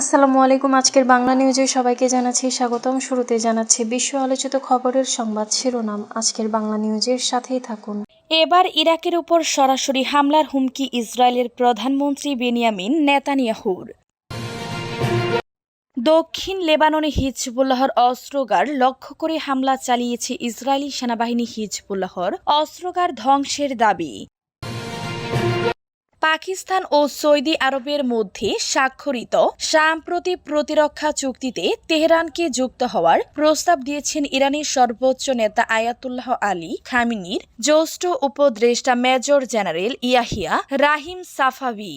আসসালামু আলাইকুম, আজকের বাংলা নিউজে সবাইকে জানাচ্ছি স্বাগতম। শুরুতে জানাচ্ছি বিশ্ব আলোচিত খবরের সংবাদ শিরোনাম। আজকের বাংলা নিউজের সাথেই থাকুন। এবার ইরাকের উপর সরাসরি হামলার হুমকি ইসরায়েলের প্রধানমন্ত্রী বেনিয়ামিন নেতানিয়াহুর। দক্ষিণ লেবাননে হিজবুল্লাহর অস্ত্রগার লক্ষ্য করে হামলা চালিয়েছে ইসরায়েলি সেনাবাহিনী হিজবুল্লাহর। অস্ত্রগার ধ্বংসের দাবি। পাকিস্তান ও সৌদি আরবের মধ্যে স্বাক্ষরিত সাম্প্রতিক প্রতিরক্ষা চুক্তিতে তেহরানকে যুক্ত হওয়ার প্রস্তাব দিয়েছেন ইরানের সর্বোচ্চ নেতা আয়াতুল্লাহ আলী খামিনির জ্যেষ্ঠ উপদেষ্টা major general Yahya Rahim Safavi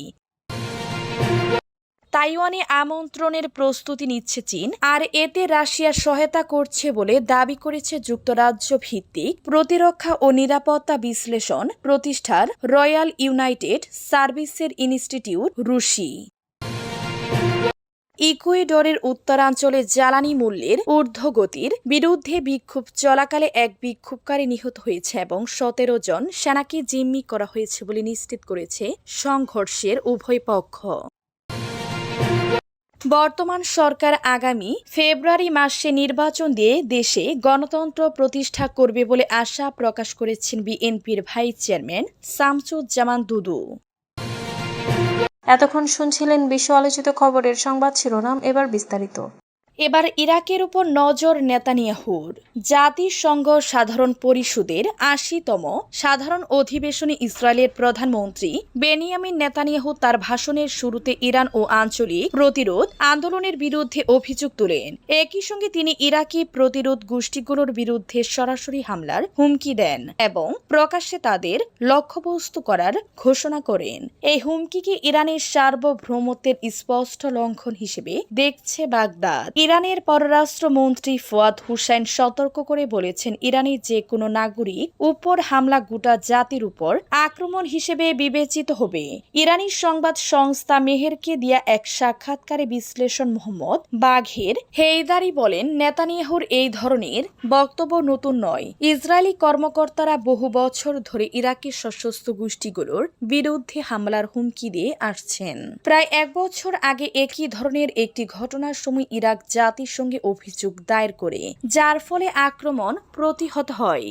তাইওয়ানে আমন্ত্রণের প্রস্তুতি নিচ্ছে চীন, আর এতে রাশিয়া সহায়তা করছে বলে দাবি করেছে যুক্তরাজ্য ভিত্তিক প্রতিরক্ষা ও নিরাপত্তা বিশ্লেষণ প্রতিষ্ঠার রয়্যাল ইউনাইটেড সার্ভিসের ইনস্টিটিউট, রুশি। ইকুয়েডরের উত্তরাঞ্চলে জ্বালানি মূল্যের ঊর্ধ্বগতির বিরুদ্ধে বিক্ষোভ চলাকালে এক বিক্ষোভকারী নিহত হয়েছে এবং সতেরো জন সেনাকে জিম্মি করা হয়েছে বলে নিশ্চিত করেছে সংঘর্ষের উভয় পক্ষ। বর্তমান সরকার আগামী ফেব্রুয়ারি মাসে নির্বাচন দিয়ে দেশে গণতন্ত্র প্রতিষ্ঠা করবে বলে আশা প্রকাশ করেছেন বিএনপির ভাইস চেয়ারম্যান শামসুজ্জামান দুদু। এতক্ষণ শুনছিলেন বিশ্ব আলোচিত খবরের সংবাদ শিরোনাম, এবার বিস্তারিত। এবার ইরাকের উপর নজর নেতানিয়াহুর। জাতিসংঘ সাধারণ পরিষদের আশিতম সাধারণ অধিবেশনে ইসরায়েলের প্রধানমন্ত্রী বেনিয়ামিন নেতানিয়াহু তার ভাষণের শুরুতে ইরান ও আঞ্চলিক প্রতিরোধ আন্দোলনের বিরুদ্ধে অভিযোগ তুলেন। একই সঙ্গে তিনি ইরাকি প্রতিরোধ গোষ্ঠীগুলোর বিরুদ্ধে সরাসরি হামলার হুমকি দেন এবং প্রকাশ্যে তাদের লক্ষ্যবস্তু করার ঘোষণা করেন। এই হুমকিকে ইরানের সার্বভৌমত্বের স্পষ্ট লঙ্ঘন হিসেবে দেখছে বাগদাদ। ইরানের পররাষ্ট্রমন্ত্রী ফুয়াদ হুসাইন সতর্ক করে বলেছেন ইরানের যে কোনো নাগরিক উপর হামলা গোটা জাতির উপর আক্রমণ হিসেবে বিবেচিত হবে। ইরানি সংবাদ সংস্থা মেহেরকে দিয়া এক সাক্ষাৎকারে বিশ্লেষণ মোহাম্মদ বাঘের হেইদারি বলেন, নেতানিয়াহুর এই ধরনের বক্তব্য নতুন নয়। ইসরায়েলি কর্মকর্তারা বহু বছর ধরে ইরাকি সশস্ত্র গোষ্ঠীগুলোর বিরুদ্ধে হামলার হুমকি দিয়ে আসছেন। প্রায় এক বছর আগে একই ধরনের একটি ঘটনার সময় ইরাক জাতিসংঘে অভিযোগ দায়ের করে যার ফলে আক্রমণ প্রতিহত হয়।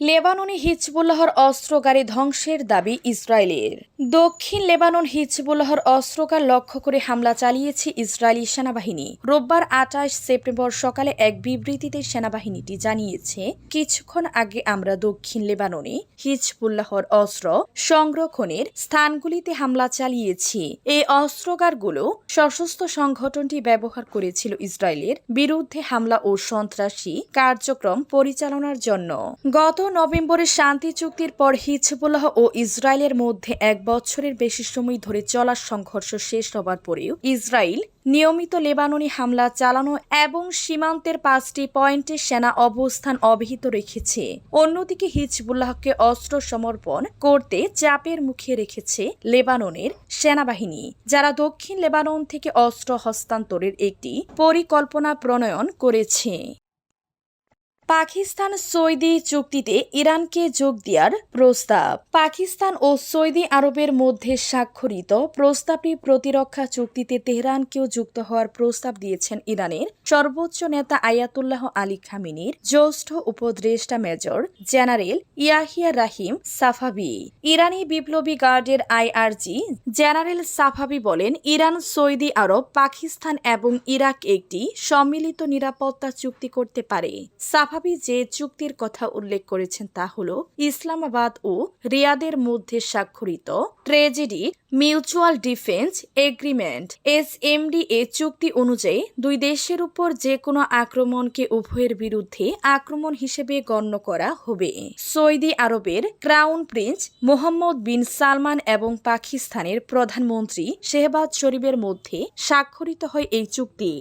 লেবাননে হিজবুল্লাহর অস্ত্রগারে ধ্বংসের দাবি ইসরায়েলের। দক্ষিণ লেবানন হিজবুল্লাহর অস্ত্রগার লক্ষ্য করে হামলা চালিয়েছে ইসরায়েলি সেনাবাহিনী। রোববার আঠাশ সেপ্টেম্বর সকালে এক বিবৃতিতে সেনাবাহিনীটি জানিয়েছে, কিছুক্ষণ আগে আমরা দক্ষিণ লেবাননে হিজবুল্লাহর অস্ত্র সংরক্ষণের স্থানগুলিতে হামলা চালিয়েছি। এই অস্ত্রগারগুলো সশস্ত্র সংগঠনটি ব্যবহার করেছিল ইসরায়েলের বিরুদ্ধে হামলা ও সন্ত্রাসী কার্যক্রম পরিচালনার জন্য। গত নভেম্বরে শান্তি চুক্তির পর হিজবুল্লাহ ও ইসরায়েলের মধ্যে এক বছরের বেশি সময় ধরে চলা সংঘর্ষ শেষ হবার পরেও ইসরায়েল নিয়মিত লেবাননি হামলা চালানো এবং সীমান্তের পাঁচটি পয়েন্টে সেনা অবস্থান অব্যাহত রেখেছে। অন্যদিকে হিজবুল্লাহকে অস্ত্র সমর্পণ করতে চাপের মুখে রেখেছে লেবাননের সেনাবাহিনী, যারা দক্ষিণ লেবানন থেকে অস্ত্র হস্তান্তরের একটি পরিকল্পনা প্রণয়ন করেছে। পাকিস্তান সৌদি চুক্তিতে ইরানকে যোগ দেওয়ার প্রস্তাব। পাকিস্তান ও সৌদি আরবের মধ্যে স্বাক্ষরিত প্রস্তাবটি প্রতিরক্ষা চুক্তিতে তেহরানকেও যুক্ত হওয়ার প্রস্তাব দিয়েছেন ইরানের সর্বোচ্চ নেতা আয়াতুল্লাহ আলী খামিনির জ্যেষ্ঠ উপদেষ্টা major general Yahya Rahim Safavi. ইরানি বিপ্লবী গার্ডের আইআরজি জেনারেল সাফাবি বলেন, ইরান, সৌদি আরব, পাকিস্তান এবং ইরাক একটি সম্মিলিত নিরাপত্তা চুক্তি করতে পারে। সাফাবি যে চুক্তির কথা উল্লেখ করেছেন তা হল ইসলামাবাদ ও রিয়াদের মধ্যে স্বাক্ষরিত strategic mutual defence agreement S A চুক্তি অনুযায়ী দুই দেশের উপর যে কোনো আক্রমণকে উভয়ের বিরুদ্ধে আক্রমণ হিসেবে গণ্য করা হবে। সৌদি আরবের crown prince Mohammad bin Salman এবং পাকিস্তানের প্রধানমন্ত্রী শেহবাজ শরীফের মধ্যে স্বাক্ষরিত হয় এই চুক্তি।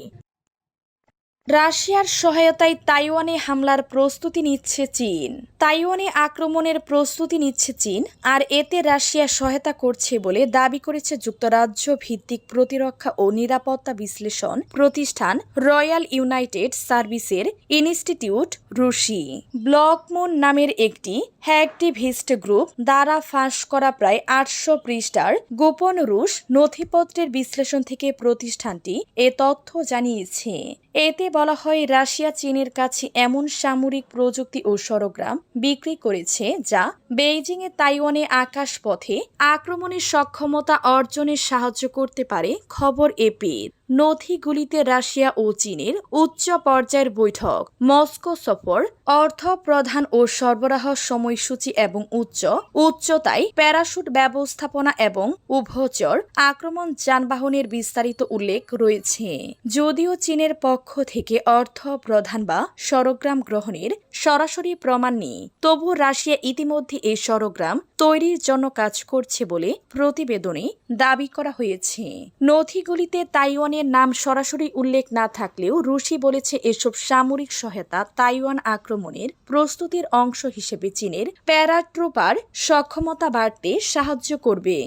রাশিয়ার সহায়তায় তাইওয়ানে হামলার প্রস্তুতি নিচ্ছে চীন। তাইওয়ানে আক্রমণের প্রস্তুতি নিচ্ছে চীন, আর এতে রাশিয়া সহায়তা করছে বলে দাবি করেছে যুক্তরাজ্য ভিত্তিক প্রতিরক্ষা ও নিরাপত্তা বিশ্লেষণ প্রতিষ্ঠান রয়্যাল ইউনাইটেড সার্ভিসের ইনস্টিটিউট রুশি। ব্লকমুন নামের একটি হ্যাকটিভিস্ট গ্রুপ দ্বারা ফাঁস করা প্রায় আটশো পৃষ্ঠার গোপন রুশ নথিপত্রের বিশ্লেষণ থেকে প্রতিষ্ঠানটি এ তথ্য জানিয়েছে। এতে বলা হয়, রাশিয়া চীনের কাছে এমন সামরিক প্রযুক্তি ও সরগ্রাম বিক্রি করেছে যা বেইজিংয়ে তাইওয়ানে আকাশপথে আক্রমণের সক্ষমতা অর্জনে সাহায্য করতে পারে, খবর এপির। নথিগুলিতে রাশিয়া ও চীনের উচ্চ পর্যায়ের বৈঠক, মস্কো সফর, অর্থ প্রধান ও সরবরাহ সময়সূচি এবং উচ্চ, উচ্চতায় প্যারাশুট ব্যবস্থাপনা এবং উভচর আক্রমণ যানবাহনের বিস্তারিত উল্লেখ রয়েছে। যদিও চীনের পক্ষ থেকে অর্থ প্রধান বা সরগ্রাম গ্রহণের সরাসরি প্রমাণ নেই তবু রাশিয়া ইতিমধ্যে এই সরগ্রাম তৈরির জন্য কাজ করছে বলে প্রতিবেদনে দাবি করা হয়েছে। নথিগুলিতে তাইওয়ানের নাম সরাসরি উল্লেখ না থাকলেও রুশি বলেছে এসব সামরিক সহায়তা তাইওয়ান আক্রমণের প্রস্তুতির অংশ হিসেবে চীনের প্যারাট্রোপার সক্ষমতা বাড়তে সাহায্য করবে।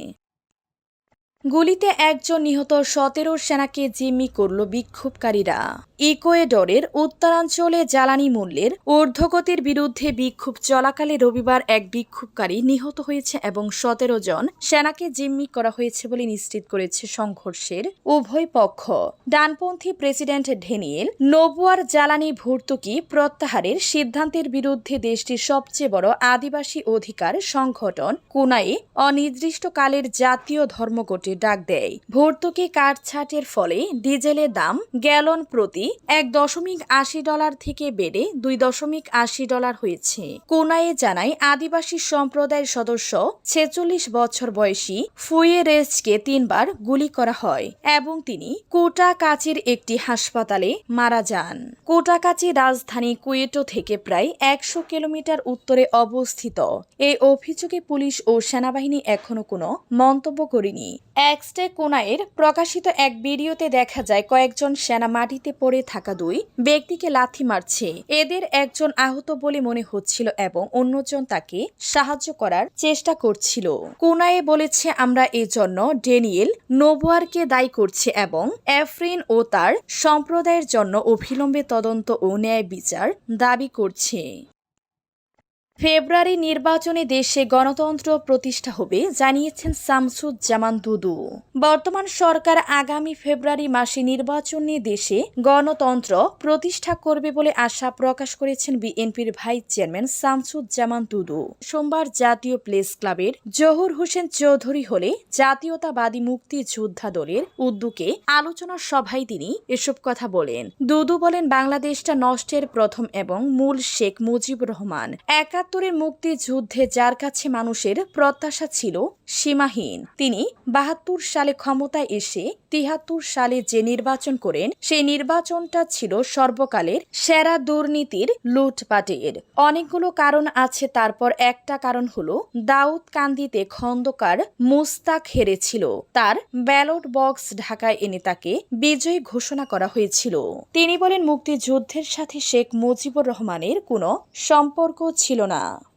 গুলিতে একজন নিহত সতেরো সেনাকে জিম্মি করল বিক্ষোভকারীরা। ইকুয়েডরের উত্তরাঞ্চলে জ্বালানি মূল্যের ঊর্ধ্বগতির বিরুদ্ধে বিক্ষোভ চলাকালে রবিবার এক বিক্ষোভকারী নিহত হয়েছে এবং সতেরো জন সেনাকে জিম্মি করা হয়েছে বলে নিশ্চিত করেছে সংঘর্ষের উভয় পক্ষ। ডানপন্থী প্রেসিডেন্ট ঢেনিয়েল নবুয়ার জ্বালানি ভর্তুকি প্রত্যাহারের সিদ্ধান্তের বিরুদ্ধে দেশটির সবচেয়ে বড় আদিবাসী অধিকার সংগঠন কুনায়ে অনির্দিষ্টকালের জাতীয় ধর্মঘটে ডাক দেয়। ভর্তুকি কাটছাটের ফলে ডিজেলের দাম গ্যালন প্রতি এক দশমিক আশি ডলার থেকে বেড়ে দুই দশমিক আশি ডলার হয়েছে। কোনায়ে জানায় আদিবাসী সম্প্রদায়ের সদস্য, ছেচল্লিশ বছর বয়সী ফুয়েরেজকে তিনবার গুলি করা হয় এবং তিনি কোটাকাচির একটি হাসপাতালে মারা যান। কোটাকাচি রাজধানী কুয়েটো থেকে প্রায় একশো কিলোমিটার উত্তরে অবস্থিত। এই অভিযোগে পুলিশ ও সেনাবাহিনী এখনও কোনো মন্তব্য করেনি। এক্সটে কোনায়ের প্রকাশিত এক ভিডিওতে দেখা যায় কয়েকজন সেনা মাটিতে পড়ে থাকা দুই ব্যক্তিকে লাথি মারছে। এদের একজন আহত বলে মনে হচ্ছিল এবং অন্যজন তাকে সাহায্য করার চেষ্টা করছিল। কোনায়ে বলেছে, আমরা এজন্য ডেনিয়েল নোবোয়ারকে দায়ী করছি এবং এফরিন ও তার সম্প্রদায়ের জন্য অবিলম্বে তদন্ত ও ন্যায় বিচার দাবি করছে। ফেব্রুয়ারি নির্বাচনে দেশে গণতন্ত্র প্রতিষ্ঠা হবে, জানিয়েছেন শামসুজ্জামান দুদু। বর্তমান সরকার আগামী ফেব্রুয়ারি মাসে নির্বাচন নিয়ে দেশে গণতন্ত্র প্রতিষ্ঠা করবে বলে আশা প্রকাশ করেছেন বিএনপির ভাইস চেয়ারম্যান শামসুজ্জামান দুদু। সোমবার জাতীয় প্রেস ক্লাবের জহুর হোসেন চৌধুরী হলে জাতীয়তাবাদী মুক্তিযোদ্ধা দলের উদ্যোগে আলোচনা সভায় তিনি এসব কথা বলেন। দুদু বলেন, বাংলাদেশটা নষ্টের প্রথম এবং মূল শেখ মুজিবুর রহমান একাত্তরের মুক্তিযুদ্ধে যার কাছে মানুষের প্রত্যাশা ছিল সীমাহীন তিনি বাহাত্তর সালে ক্ষমতায় এসে তিহাত্তর সালে যে নির্বাচন করেন, সেই নির্বাচনটা ছিল সর্বকালের সেরা দুর্নীতির লুটপাটের। অনেকগুলো কারণ আছে, তারপর একটা কারণ হলো দাউদ কান্দিতে খন্দকার মুস্তাক হেরেছিল। তার ব্যালট বক্স ঢাকায় এনে তাকে বিজয়ী ঘোষণা করা হয়েছিল। তিনি বলেন, মুক্তিযুদ্ধের সাথে শেখ মুজিবুর রহমানের কোনো সম্পর্ক ছিল না।